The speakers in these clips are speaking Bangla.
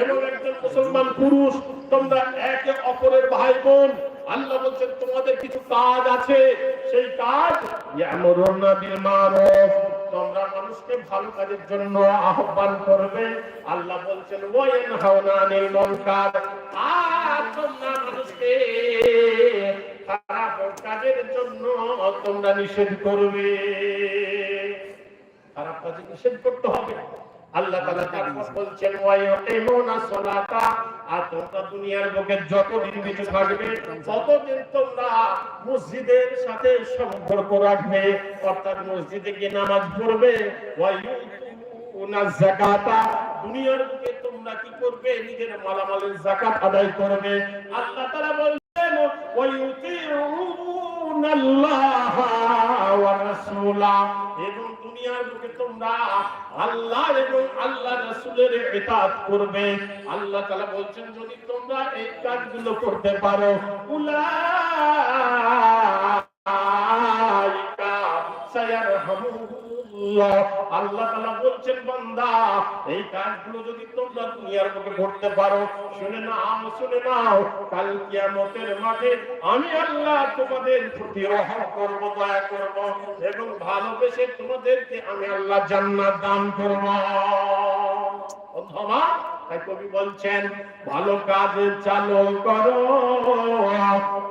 এবং একজন মুসলমান পুরুষ, তোমরা একে অপরের ভাই বোন আল্লাহ বলছেন, তোমাদের কিছু কাজ আছে। সেই কাজ তোমরা মানুষকে ভালো কাজের জন্য আহ্বান করবে। আল্লাহ বলছেন আর তোমরা মানুষকে খারাপ কাজের জন্য তোমরা নিষেধ করবে। খারাপ কাজে নিষেধ করতে হবে। আল্লাহ তাআলা তারপর বলছেন ওয়ায়ুকিমুনা সালাতা আর তোমরা দুনিয়ার বুকে যতদিন বেঁচে থাকবে ততদিন তোমরা মসজিদের সাথে সম্পর্ক রাখবে। অর্থাৎ মসজিদে গিয়ে নামাজ পড়বে। ওয়ায়ুতুনা যাকাতা দুনিয়ার বুকে তোমরা কি করবে? নিজের মালামালের যাকাত আদায় করবে। আল্লাহ তাআলা বলছেন ওয়ায়ুতিউনা আল্লাহ ওয়া রাসূলা এবং দুনিয়ার বুকে তোমরা আল্লাহ এবং আল্লাহ রাসূলের ইতাআত করবে। আল্লাহ তাআলা বলছেন, যদি তোমরা এই কাজগুলো করতে পারো, উলাইকা সায়ারহামুল্লাহ আল্লাহ বলছেন, বান্দা, এই কাজগুলো যদি তোমরা দুনিয়ার করতে পারো, শুনে নাও শুনে নাও, কাল কিয়ামতের আমি আল্লাহ তোমাদের প্রতি রহম করব, দয়া করব এবং ভালোবেসে তোমাদেরকে আমি আল্লাহ জান্নাত দান করব। অথবা, তাই কবি বলছেন, ভালো কাজ চালু করো,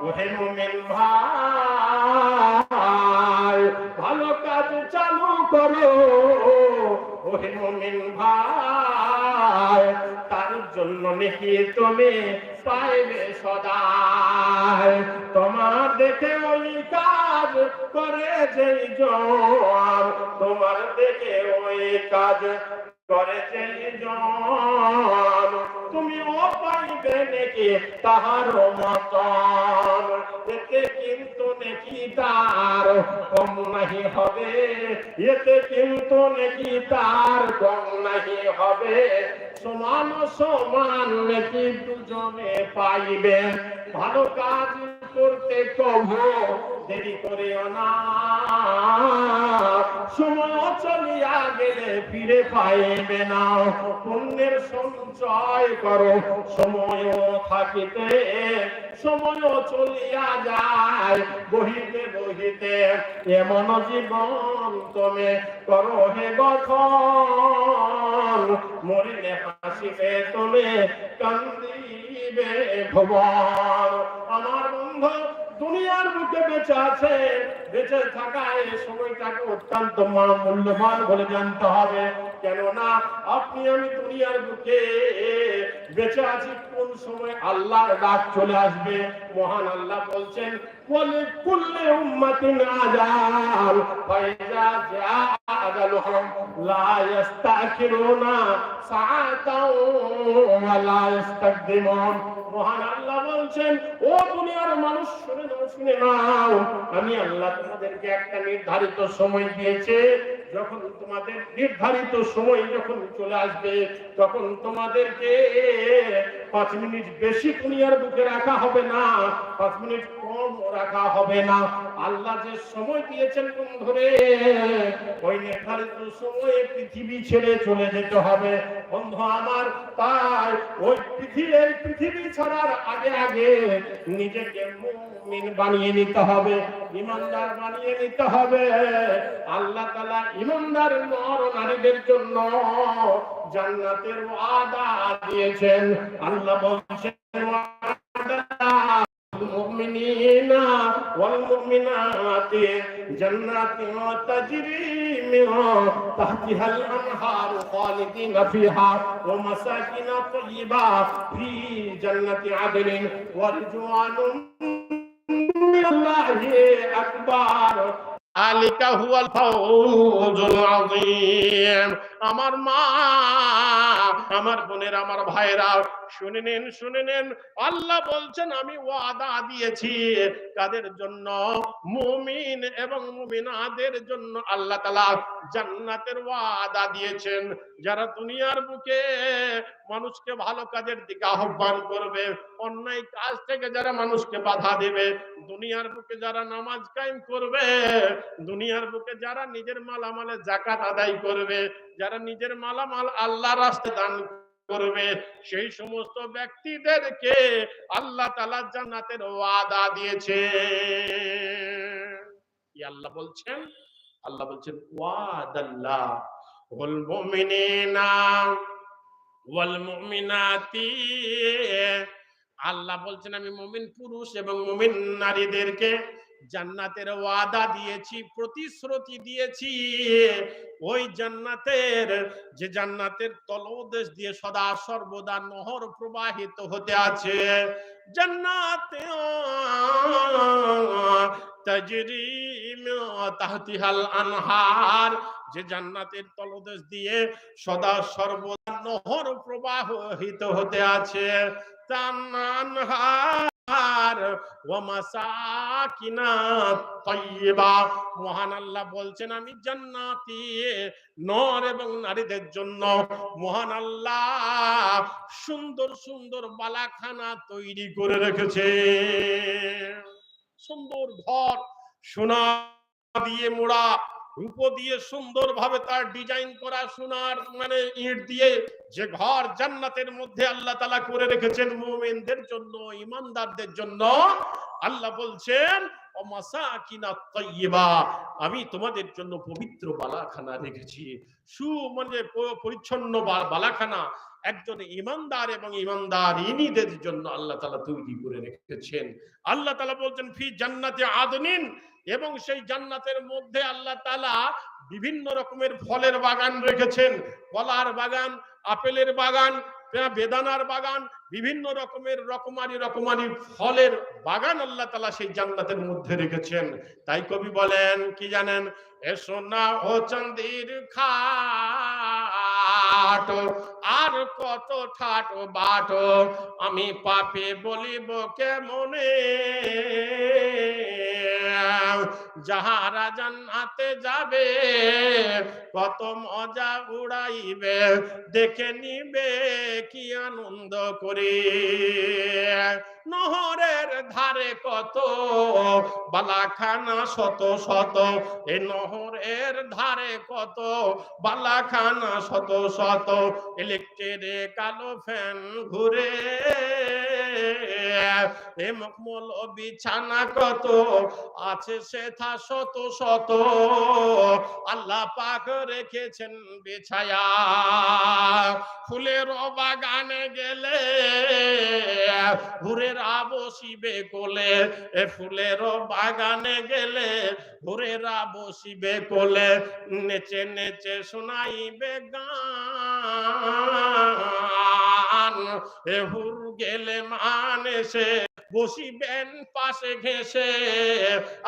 ওহে মুমিন ভাই। ভালো কাজ চালু করো, ওহে ভাই। তার জন্য তুমি পাইবে তোমার দেখে ওই কাজ করে যেই জন তোমার দেখে ওই কাজ করে যেই তুমি ও পাইবে নাকি তাহার মতন। এতে কিন্তু নাকি তার কম নাহি হবে। এতে কিন্তু নেকি তার কম নাহি হবে। সমান সমান নেকি দুজনে পাইবে। ভালো কাজ করতে কভো দেরি করিও না। সময় চলিয়া গেলে ফিরে পাইবে না। পুণ্যের সঞ্চয় করো। সময় থাকিতে সময় চলিয়া যায়। বহিতে বহিতে এমন জীবন তুমি করো হে গঠন মরিলে হাসিবে তুমি কান্দিবে খবর আমার বন্ধু দুনিয়ার বুকে বেঁচে আছে, বেঁচে থাকা এই সময়টাকে অত্যন্ত মূল্যবান বলে জানতে হবে। কেননা আপনি আমি দুনিয়ার বুকে বেঁচে আছি কোন সময় আল্লাহর ডাক চলে আসবে? মহান আল্লাহ বলছেন বলে কুল্লে লা ওয়া লা ইস্তাকদিমুন। মহান আল্লাহ বলছেন, ও দুনিয়ার মানুষ, শুনে নাও শুনে নাও, আমি আল্লাহ তোমাদেরকে একটা নির্ধারিত সময় দিয়েছে যখন তোমাদের নির্ধারিত সময় যখন চলে আসবে, তখন তোমাদেরকে পাঁচ মিনিট বেশি দুনিয়ার বুকে রাখা হবে না। পাঁচ মিনিট কম রাখা হবে না। আল্লাহ যে সময় দিয়েছেন কোন ধরে ওই নির্ধারিত সময়ে পৃথিবী ছেড়ে চলে যেতে হবে। বন্ধু আমার, তাই ওই পৃথিবী পৃথিবী ছাড়ার আগে আগে নিজেকে মুমিন বানিয়ে নিতে হবে, ইমানদার বানিয়ে নিতে হবে। আল্লাহ তাআলা ইমানদার নর নারীদের জন্য জান্নাতের ওয়াদা দিয়েছেন। আল্লাহ বলছেন والمؤمنين والمؤمنات جنات تجري من تحتها الأنهار خالدين فيها ومساكن طيبة في جنة عدن ورجوان من الله أكبر ذلك هو الفوز العظيم আমার মা, আমার বোনের, আমার ভাইরা শুনে নেন শুনে নেন। আল্লাহ বলছেন, আমি ওয়াদা দিয়েছি। কাদের জন্য মুমিন এবং মুমিনাদের জন্য আল্লাহ তাআলা জান্নাতের ওয়াদা দিয়েছেন। যারা দুনিয়ার বুকে মানুষকে ভালো কাজের দিকে আহ্বান করবে, অন্যায় কাজ থেকে যারা মানুষকে বাধা দেবে, দুনিয়ার বুকে যারা নামাজ কায়েম করবে, দুনিয়ার বুকে যারা নিজের মালামালে জাকাত আদায় করবে, যারা নিজের মালামাল আল্লাহ রাস্তায় দান করবে, সেই সমস্ত ব্যক্তিদেরকে আল্লাহ তালা জান্নাতের ওয়াদা দিয়েছে। আল্লাহ বলছেন? আল্লাহ বলছেন, ওয়াদাল্লাহ ওয়াল মুমিনিনা ওয়াল আল্লাহ বলছেন, আমি মুমিন পুরুষ এবং মুমিন নারীদেরকে জান্নাতের ওয়াদা দিয়েছি, প্রতিশ্রুতি দিয়েছি। ওই জান্নাতের, যে জান্নাতের তলদেশ দিয়ে সদা সর্বদা নহর প্রবাহিত হতে আছে। জান্নাতে তাহতিহাল আনহার, যে জান্নাতের তলদেশ দিয়ে সদা সর্বদা নহর প্রবাহিত হতে আছে। তাইয়্যিবা বলছেন, আমি জান্নাতি, নর এবং নারীদের জন্য মহান আল্লাহ সুন্দর সুন্দর বালাখানা তৈরি করে রেখেছে। সুন্দর ঘর, সোনা দিয়ে মোড়া রূপো দিয়ে সুন্দর ভাবে তার ডিজাইন করা সোনার মানে ইট দিয়ে যে ঘর জান্নাতের মধ্যে আল্লাহ তালা করে রেখেছেন মোমেনদের জন্য, ইমানদারদের জন্য, আল্লাহ বলছেন আমি তোমাদের জন্য পবিত্র বালাখানা রেখেছি। সু মানে পরিচ্ছন্ন বালাখানা একজন ইমানদার এবং ইমানদার ইনিদের জন্য আল্লাহ তালা তৈরি করে রেখেছেন। আল্লাহ তালা বলছেন, ফি জান্নাতে আদনিন। এবং সেই জান্নাতের মধ্যে আল্লাহ তালা বিভিন্ন রকমের ফলের বাগান রেখেছেন। কলার বাগান, আপেলের বাগান বেদানার বাগান, বিভিন্ন রকমের রকমারি রকমারি ফলের বাগান আল্লাহ তালা সেই জান্নাতের মধ্যে রেখেছেন। তাই কবি বলেন, কি জানেন? এ সোনা ও চন্দির খাট আর কত ঠাট বাট আমি পাপে বলিব কে মনে যাহারা জান্নাতে যাবে, কত মজা উড়াইবে, দেখে নিবে কি আনন্দ করে। নহরের ধারে কত, বালাখানা শত শত, এ নহরের ধারে কত, বালাখানা শত শত ইলেকট্রে কালো ফ্যান ঘুরে। এ মকমল বিছানা কত? আছে সেথা শত শত। আল্লাহ পাক রেখেছেন বিছায়া। ফুলের বাগানে গেলে, ভুরেরা বসিবে কোলে। এ ফুলের বাগানে গেলে ভুরেরা বসিবে কোলে, নেচে নেচে শোনাইবে গান। এ হুর গেলে মানে সে বসিবেন পাশে ঘেসে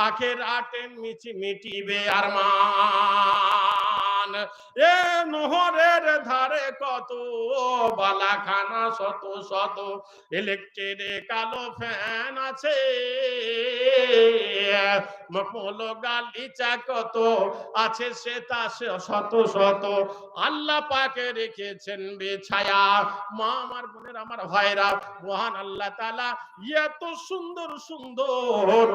আখের আটে মিছি মিটিবে আর মান এ নহরের ধারে কত, বালাখানা শত শত ইলেকট্রিক কালো ফ্যান আছে। গালিচা কত আছে সে তা শত শত। আল্লাহ পাকে রেখেছেন বেছায়া। মা, আমার বোনের, আমার ভাইরা, মহান আল্লাহ তাআলা, এত সুন্দর সুন্দর,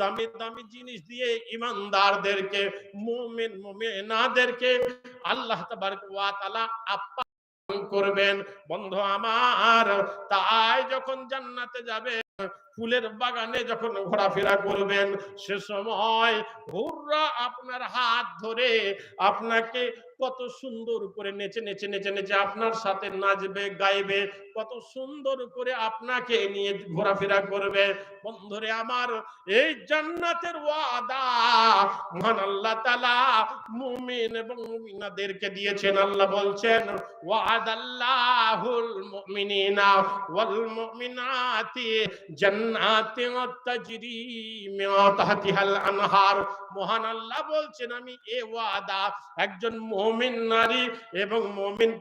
দামি দামি জিনিস দিয়ে ইমানদারদেরকে, মুমিন, মুমিনাদেরকে আল্লাহ আপ্যায়ন করবেন। বন্ধু আমার, তাই যখন জান্নাতে যাবে ফুলের বাগানে যখন ঘোরাফেরা করবেন, সে সময় হুররা আপনার হাত ধরে আপনাকে কত সুন্দর করে নেচে নেচে নেচে নেচে আপনার সাথে নাচবে, গাইবে, কত সুন্দর করে আপনাকে নিয়ে ঘোরাফেরা করবে। বন্ধুরে আমার, এই জান্নাতের ওয়াদা, মহান আল্লাহ তাআলা মুমিন এবং মুমিনাদেরকে দিয়েছেন। আল্লাহ বলছেন, ওয়াদাল্লাহুল মুমিনিনা ওয়াল মুমিনাতি জান্নাতিন মহান আল্লাহ বলছেন, আমি এ ওয়াদা, একজন নারী এবং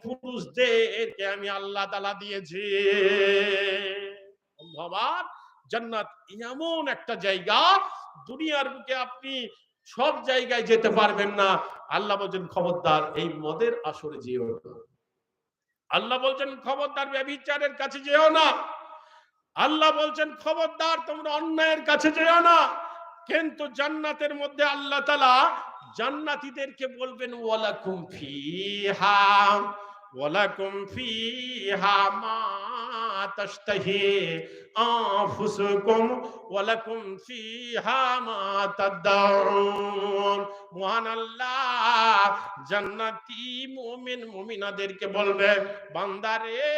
পুরুষদেরকে আমি আল্লাহ দিয়েছি। জান্নাত এমন একটা জায়গা, দুনিয়ার বুকে আপনি সব জায়গায় যেতে পারবেন না। আল্লাহ বলছেন, খবরদার, এই মদের আসরে যেও না। আল্লাহ বলছেন, খবরদার, ব্যভিচারের কাছে যেও না। আল্লাহ বলছেন, খবরদার, তোমরা অন্যায়ের কাছে যেও না। কিন্তু জান্নাতের মধ্যে আল্লাহ তালা জান্নাতীদেরকে বলবেন, ওয়ালাকুম ফিহা ওয়ালাকুম ফিহা মা তাশতাহি। আনফুসুকুম ওয়ালাকুম ফিহা মা তাদউন মহান আল্লাহ জান্নাতি মুমিন মুমিনাদেরকে বলবে, বান্দারে,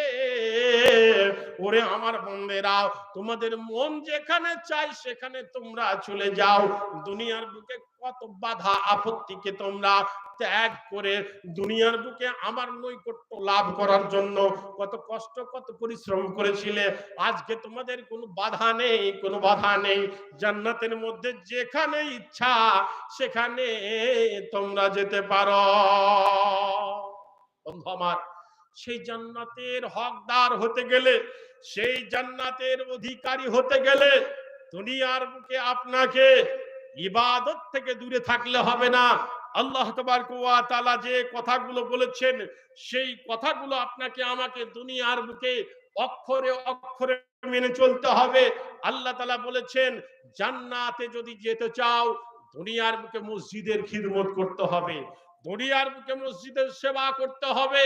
ওরে আমার বন্দেরা, তোমাদের মন যেখানে চাই সেখানে তোমরা চলে যাও। দুনিয়ার বুকে কত বাধা আপত্তিকে তোমরা ত্যাগ করে দুনিয়ার বুকে আমার নৈকট্য লাভ করার জন্য কত কষ্ট, কত পরিশ্রম করেছিলে। আজকে তোমাদের কোনো বাধা নেই, কোনো বাধা নেই। জান্নাতের মধ্যে যেখানে ইচ্ছা, সেখানে তোমরা যেতে পারো। বন্ধু আমার, সেই জান্নাতের হকদার হতে গেলে, সেই জান্নাতের অধিকারী হতে গেলে দুনিয়ার বুকে আপনাকে ইবাদত থেকে দূরে থাকলে হবে না। আল্লাহ তাআলা যে কথাগুলো বলেছেন, সেই কথাগুলো আপনাকে আমাকে দুনিয়ার বুকে অক্ষরে অক্ষরে মেনে চলতে হবে। আল্লাহ তাআলা বলেছেন, জান্নাতে যদি যেতে চাও, দুনিয়ার বুকে মসজিদের খিদমত করতে হবে। দুনিয়ার বুকে মসজিদের সেবা করতে হবে।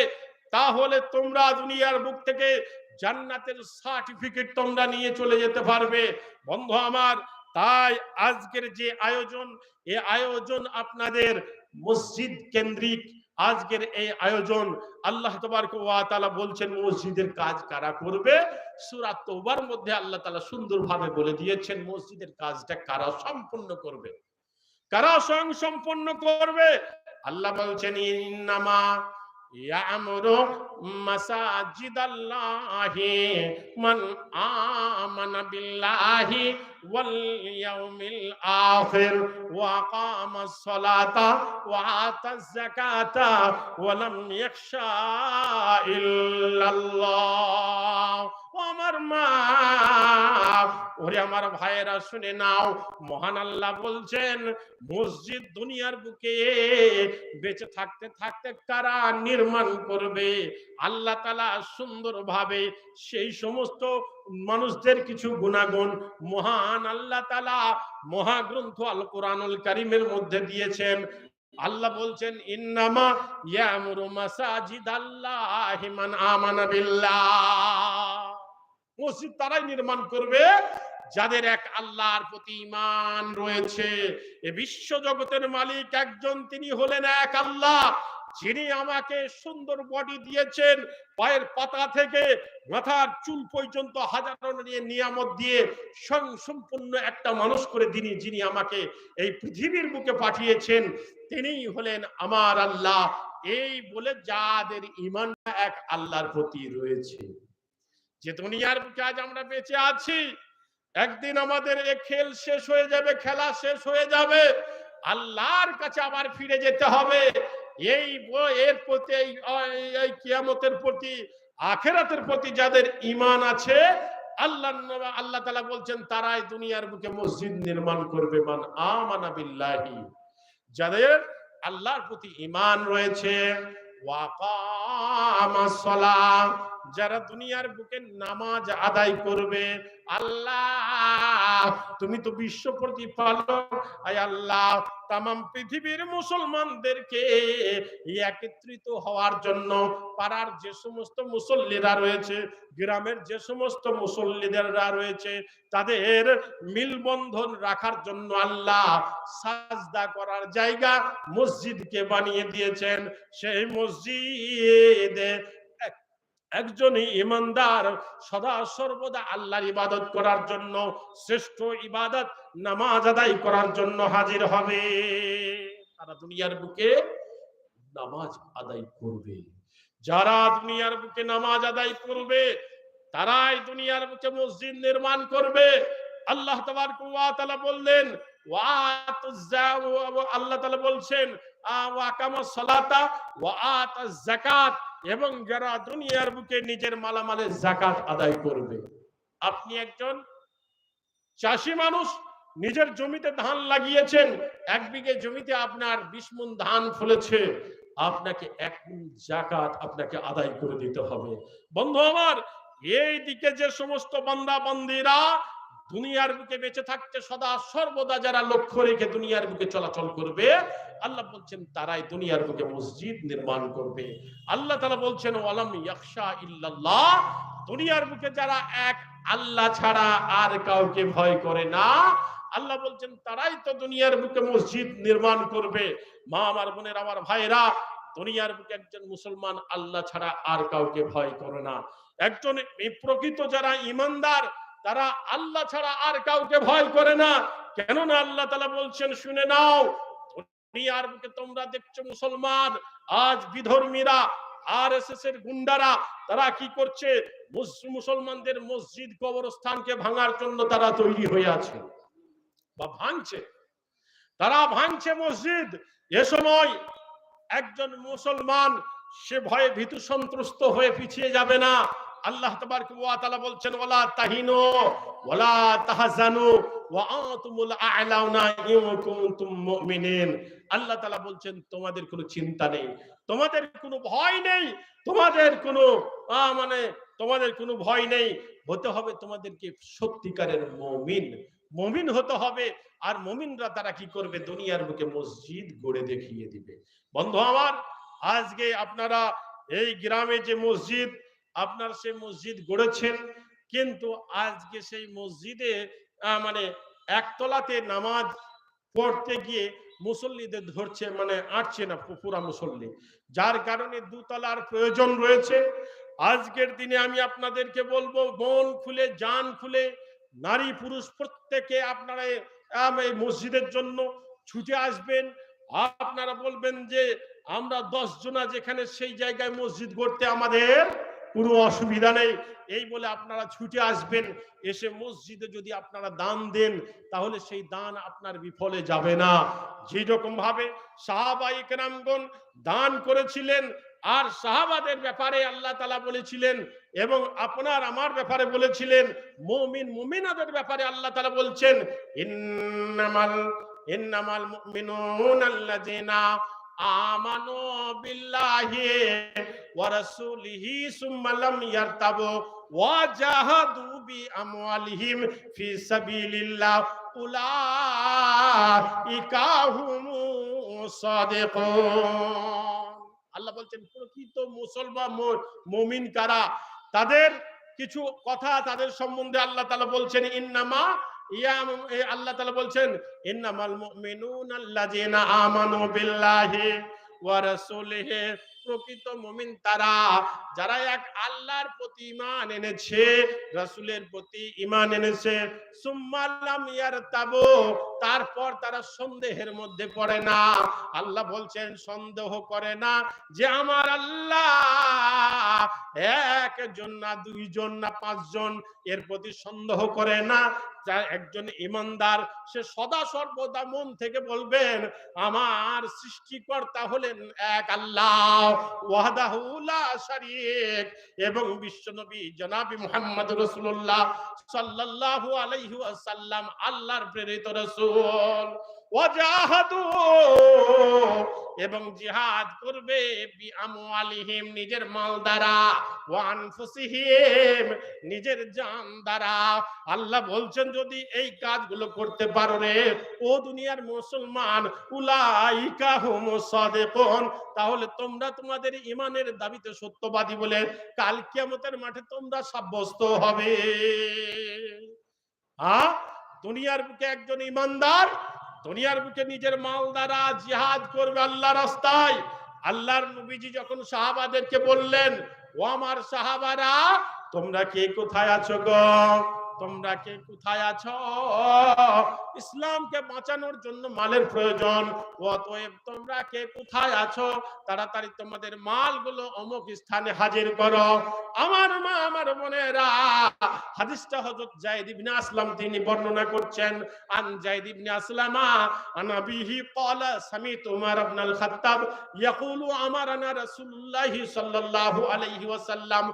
তাহলে তোমরা দুনিয়ার বুক থেকে জান্নাতের সার্টিফিকেট তোমরা নিয়ে চলে যেতে পারবে। বন্ধু আমার, তাই আজকের যে আয়োজন, এ আয়োজন আপনাদের মসজিদ কেন্দ্রিক আজকের এই আয়োজন আল্লাহ ওয়া বলছেন, মসজিদের কাজ কারা করবে? সূরা মধ্যে আল্লাহ তাআলা সুন্দরভাবে বলে দিয়েছেন, মসজিদের কাজটা কারা সম্পূর্ণ করবে? কারা স্বয়ং সম্পন্ন করবে? আল্লাহ বলছেন, ইন্নামা ইয়ামুরু মাসাজিদাল্লাহি মান আমানা বিল্লাহি ওয়াল ইয়াউমিল আখির ওয়া আকামাস সালাতা ওয়া আতাজ যাকাতা ওয়া আমার মা। ওরে আমার ভাইয়েরা, শুনে নাও। মহান আল্লাহ বলছেন, মসজিদ দুনিয়ার বুকে বেঁচে থাকতে থাকতে কারা নির্মাণ করবে? আল্লাহ তালা সুন্দরভাবে সেই সমস্ত মানুষদের কিছু গুণাগুণ মহান আল্লাহ তালা মহাগ্রন্থ আল কোরআনুল কারিমের মধ্যে দিয়েছেন। আল্লাহ বলছেন, ইন্নামা ইয়ামুরু মাসাজিদাল্লাহি মান আমানা বিল্লাহ। মসজিদ তারাই নির্মাণ করবে, যাদের এক আল্লাহর প্রতি ঈমান রয়েছে। এ বিশ্ব জগতের মালিক একজন, তিনি হলেন এক আল্লাহ, যিনি আমাকে সুন্দর বডি দিয়েছেন, পায়ের পাতা থেকে মাথার চুল পর্যন্ত হাজারো নিয়ে নিয়ামত দিয়ে স্বয়ং সম্পূর্ণ একটা মানুষ করে যিনি আমাকে এই পৃথিবীর বুকে পাঠিয়েছেন তিনিই হলেন আমার আল্লাহ। এই বলে যাদের ইমান এক আল্লাহর প্রতি রয়েছে। যে দুনিয়ার বুকে আজ আমরা বেঁচে আছি, একদিন আমাদের এ খেল শেষ হয়ে যাবে, খেলা শেষ হয়ে যাবে। আল্লাহর কাছে আবার ফিরে যেতে হবে। এই এর প্রতি, এই- কিয়ামতের প্রতি, আখেরাতের প্রতি যাদের ইমান আছে, আল্লাহ আল্লাহ তালা বলছেন, তারাই দুনিয়ার বুকে মসজিদ নির্মাণ করবে। মান আমানা বিল্লাহি। যাদের আল্লাহর প্রতি ইমান রয়েছে ওয়াকামাস সালাহ যারা দুনিয়ার বুকে নামাজ আদায় করবে, আল্লাহ, তুমি তো বিশ্ব প্রতিপালক। আয় আল্লাহ, তামাম পৃথিবীর মুসলমানদেরকে একত্রিত হওয়ার জন্য পাড়ার যে সমস্ত মুসল্লিরা রয়েছে, গ্রামের যে সমস্ত মুসল্লিদেররা রয়েছে, তাদের মিলবন্ধন রাখার জন্য আল্লাহ সাজদা করার জায়গা মসজিদকে বানিয়ে দিয়েছেন। সেই মসজিদে এক- একজন ইমানদার সদা সর্বদা আল্লাহর ইবাদত করার জন্য, শ্রেষ্ঠ ইবাদত নামাজ আদায় করার জন্য হাজির হবে। তারা দুনিয়ার বুকে নামাজ আদায় করবে। যারা দুনিয়ার বুকে নামাজ আদায় করবে, তারাই দুনিয়ার বুকে মসজিদ নির্মাণ করবে। আল্লাহ তাআলা বললেন আল্লাহ বলছেন, আ- ওয়া আকামাস সালাতা ওয়া এবং যারা দুনিয়ার বুকে নিজের মালামালের জাকাত আদায় করবে, আপনি একজন চাষি মানুষ, নিজের জমিতে ধান লাগিয়েছেন, এক বিঘে জমিতে আপনার বিশ মণ ধান ফলেছে, আপনাকে এক জাকাত আপনাকে আদায় করে দিতে হবে। বন্ধু আমার, এই দিকে যে সমস্ত বান্দা বান্দিরা দুনিয়ার বুকে বেঁচে থাকতে সদা সর্বদা যারা লক্ষ্য রেখে দুনিয়ার বুকে চলাচল করবে, আল্লাহ বলছেন তারাই দুনিয়ার বুকে মসজিদ নির্মাণ করবে। আল্লাহ তালা বলছেন, ওয়ালাম ইয়াকশা ইল্লাল্লাহ দুনিয়ার বুকে যারা এক আল্লাহ ছাড়া আর কাউকে ভয় করে না, আল্লাহ বলছেন, তারাই তো দুনিয়ার বুকে মসজিদ নির্মাণ করবে। মা আমার বোনের, আমার ভাইরা দুনিয়ার বুকে একজন মুসলমান আল্লাহ ছাড়া আর কাউকে ভয় করে না। একজন প্রকৃত যারা ইমানদার তারা আল্লাহ ছাড়া আর কাউকে ভয় করে না। কেননা আল্লাহ তালা বলছেন, শুনে নাও, দুনিয়ার বুকে তোমরা দেখছ মুসলমান, আজ বিধর্মীরা আর এস এর গুন্ডারা, তারা কি করছে? মুস- মুসলমানদের মসজিদ কবরস্থানকে ভাঙার জন্য তারা তৈরি হয়ে আছে বা ভাঙছে। তারা ভাঙছে মসজিদ। এ সময় একজন মুসলমান, সে ভয়ে ভীতু সন্ত্রস্ত হয়ে পিছিয়ে যাবে না। আল্লাহ তাবারক ওয়া তাআলা বলছেন, ওয়ালা তাহিনু, ওয়ালা তাহজানু, ওয়া আনতুমুল আ'লাউনা ইন কুনতুম মুমিনিন। আল্লাহ তাআলা বলছেন, তোমাদের কোনো চিন্তা নেই, তোমাদের কোনো ভয় নেই, তোমাদের কোনো মানে তোমাদের কোনো ভয় নেই। হতে হবে তোমাদেরকে সত্যিকারের মুমিন। মমিন হতে হবে, আর মমিনরা তারা কি করবে? দুনিয়ার বুকে মসজিদ গড়ে দেখিয়ে দিবে। বন্ধু আমার, আজকে আপনারা এই গ্রামে যে মসজিদ আপনার সেই মসজিদ গড়েছেন, কিন্তু আজকে সেই মসজিদে মানে একতলাতে নামাজ পড়তে গিয়ে মুসল্লিদের ধরছে মানে আটছে না পুরা মুসল্লি। যার কারণে দুতলার প্রয়োজন রয়েছে। আজকের দিনে আমি আপনাদেরকে বলব, মন খুলে, জান খুলে, নারী পুরুষ প্রত্যেকে আপনারা এই মসজিদের জন্য ছুটে আসবেন। আপনারা বলবেন যে, আমরা দশ জনা যেখানে সেই জায়গায় মসজিদ গড়তে আমাদের কোনো অসুবিধা নেই। এই বলে আপনারা ছুটে আসবেন, এসে মসজিদে যদি আপনারা দান দেন, তাহলে সেই দান আপনার বিফলে যাবে না। যে রকম ভাবে কেরামগণ দান করেছিলেন, আর সাহাবাদের ব্যাপারে আল্লাহ তালা বলেছিলেন এবং আপনার আমার ব্যাপারে বলেছিলেন, মুমিন মুমিনাদের ব্যাপারে আল্লাহ তালা বলছেন, ইন্নামাল ইন্নামাল মুমিনুন আমানু বিল্লাহি ওয়া রাসূলিহি সুম্মা লাম ইয়ারতাবু ওয়া জাহাদু বিআমওয়ালিহিম ফি সাবিলিল্লাহ। উলাইকা সাদিকুন। আল্লাহ বলছেন, প্রকৃত মুসলমান মুমিন কারা? তাদের কিছু কথা তাদের সম্বন্ধে আল্লাহ তাআলা বলছেন, ইন্নামা ইয়াম এ আল্লাহ তাআলা বলছেন ইন্নামাল মুমিনুনা আল্লাযিনা আমানু বিল্লাহি ওয়া রাসূলিহি প্রকৃত মুমিন তারা। যারা এক আল্লাহর প্রতি ঈমান এনেছে, রাসূলের প্রতি ঈমান এনেছে সুম্মাল্লাম ইয়ারতাবু, তারপর তারা সন্দেহের মধ্যে পড়ে না। আল্লাহ বলছেন, সন্দেহ করে না যে আমার আল্লাহ একজন না দুইজন না পাঁচজন এর প্রতি সন্দেহ করে না। যার একজন ইমানদার সে সদা সর্বদা মন থেকে বলবেন, আমার সৃষ্টিকর্তা হলেন এক আল্লাহ। এবং বিশ্বনবী জনাবি মোহাম্মদ রসুল্লাহ সাল্লাহ আলাইহি আসাল্লাম আল্লাহর প্রেরিত রাসূল। এবং জিহাদ করবে নিজের মাল দ্বারা নিজের জান দ্বারা। আল্লাহ বলছেন, যদি এই কাজগুলো করতে পারো রে, ও দুনিয়ার মুসলমান, উলাইকা হুমুস সাদিকুন। তাহলে তোমরা তোমাদের ইমানের দাবিতে সত্যবাদী বলে কাল কিয়ামতের মাঠে তোমরা সাব্যস্ত হবে। হ্যাঁ দুনিয়ার বুকে একজন ইমানদার দুনিয়ার বুকে নিজের মাল দ্বারা জিহাদ করবে আল্লাহ রাস্তায়। আল্লাহর নবীজি যখন সাহাবাদেরকে বললেন, ও আমার সাহাবারা, তোমরা কে কোথায় আছো গো? তোমরা কে কোথায় আছো? ইসলামকে বাঁচানোর জন্য মালের প্রয়োজন। অতএব তোমরা কে কোথায় আছো? তাড়াতাড়ি তোমাদের মালগুলো অমুক স্থানে হাজির করো। আমার মা, আমার বোনেরা, হাদিসটা হযরত জায়েদ ইবনে আসলাম তিনি বর্ণনা করছেন। আন জায়েদ ইবনে আসলামা, আন আবিহি ক্বালা, সামিত উমর ইবনে আল খাত্তাব, ইয়াকুলু আমারানা রাসূলুল্লাহ সাল্লাল্লাহু আলাইহি ওয়াসাল্লাম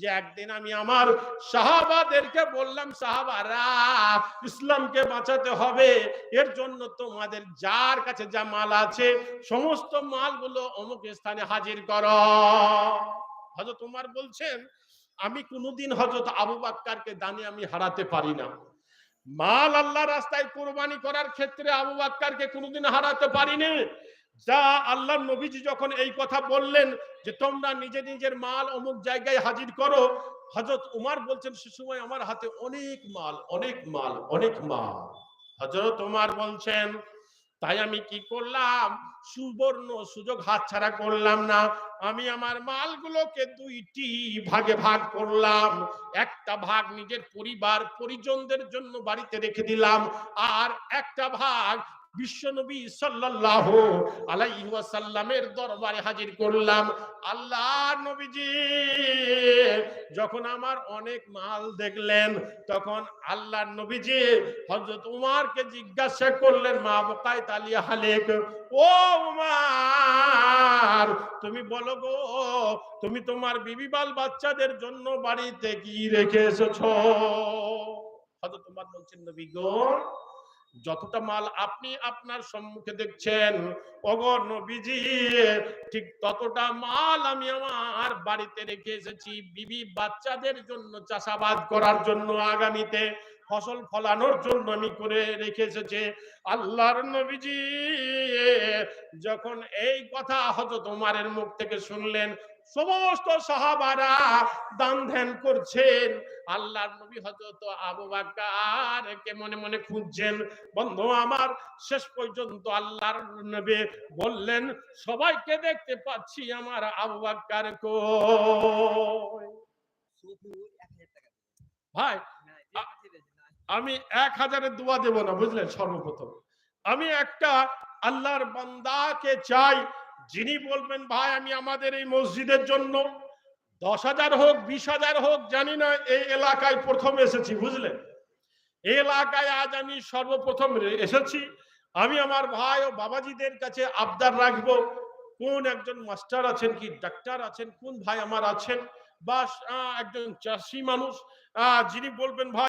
যে একদিন আমি আমার সাহাবাদেরকে বললাম, সাহাবারা, ইসলামকে বাঁচাতে হবে, এর জন্য তোমাদের যার কাছে যা মাল আছে, সমস্ত মালগুলো অমুক স্থানে হাজির করো। হযরত তোমার বলছেন আমি কোনোদিন হযরত আবু বাক্কারকে দানে আমি হারাতে পারি না। মাল আল্লাহ রাস্তায় কোরবানি করার ক্ষেত্রে আবু বাক্কারকে কোনোদিন হারাতে পারিনি। যা আল্লাহ নবীজি যখন এই কথা বললেন যে, তোমরা নিজে নিজের মাল অমুক জায়গায় হাজির করো। হজরত উমার বলছেন, সে সময় আমার হাতে অনেক মাল অনেক মাল অনেক মাল। হজরত উমার বলছেন তাই আমি কি করলাম? সুবর্ণ সুযোগ হাতছাড়া করলাম না। আমি আমার মালগুলোকে দুইটি ভাগে ভাগ করলাম। একটা ভাগ নিজের পরিবার, পরিজনদের জন্য বাড়িতে রেখে দিলাম। আর একটা ভাগ বিশ্বনবী সাল্লাল্লাহু আলাইহি ওয়াসাল্লামের দরবারে হাজির করলাম আল্লাহ নবীজি, যখন আমার অনেক মাল দেখলেন, তখন আল্লাহ নবীজি হযরত উমারকে জিজ্ঞাসা করলেন, মা বকায় তালিয়া হালেক ও উমার, তুমি বলো গো, তুমি তোমার বিবি বাল বাচ্চাদের জন্য বাড়িতে কি রেখে এসেছ? হযরত উমার বলছেন, নবী গো যতটা মাল আপনি আপনার সম্মুখে দেখছেন অগর নবীজি, ঠিক ততটা মাল আমি আমার বাড়িতে রেখে এসেছি। বিবি বাচ্চাদের জন্য চাষাবাদ করার জন্য আগামীতে ফসল ফলানোর জন্য আমি করে রেখে এসেছে। আল্লাহর নবীজি, যখন এই কথা হযরত ওমারের মুখ থেকে শুনলেন সমস্ত সাহাবারা দান ধ্যান করছেন। আল্লাহর নবী হযরত আবু বকর কে মনে মনে খুঁজছেন। বন্ধু আমার শেষ পর্যন্ত আল্লাহর নবী বললেন সবাইকে দেখতে পাচ্ছি আমার আবু বকর টাকা ভাই না যে আ- পাঠিয়ে দিয়েছে, না, আমি এক হাজারের দোয়া দেব না বুঝলেন? সর্বপ্রথম। আমি একটা আল্লাহর বান্দাকে চাই যিনি বলবেন, ভাই, আমি আমাদের এই মসজিদের জন্য দশ হাজার হোক, বিশ হাজার হোক, জানি না, এই এলাকায় প্রথম এসেছি, বুঝলেন? এই এলাকায় আজ আমি সর্বপ্রথম এসেছি। আমি আমার ভাই ও বাবাজিদের কাছে আবদার রাখব, কোন একজন মাস্টার আছেন কি ডাক্তার আছেন, কোন ভাই আমার আছেন বা একজন চাষি মানুষ যিনি বলবেন, ভাই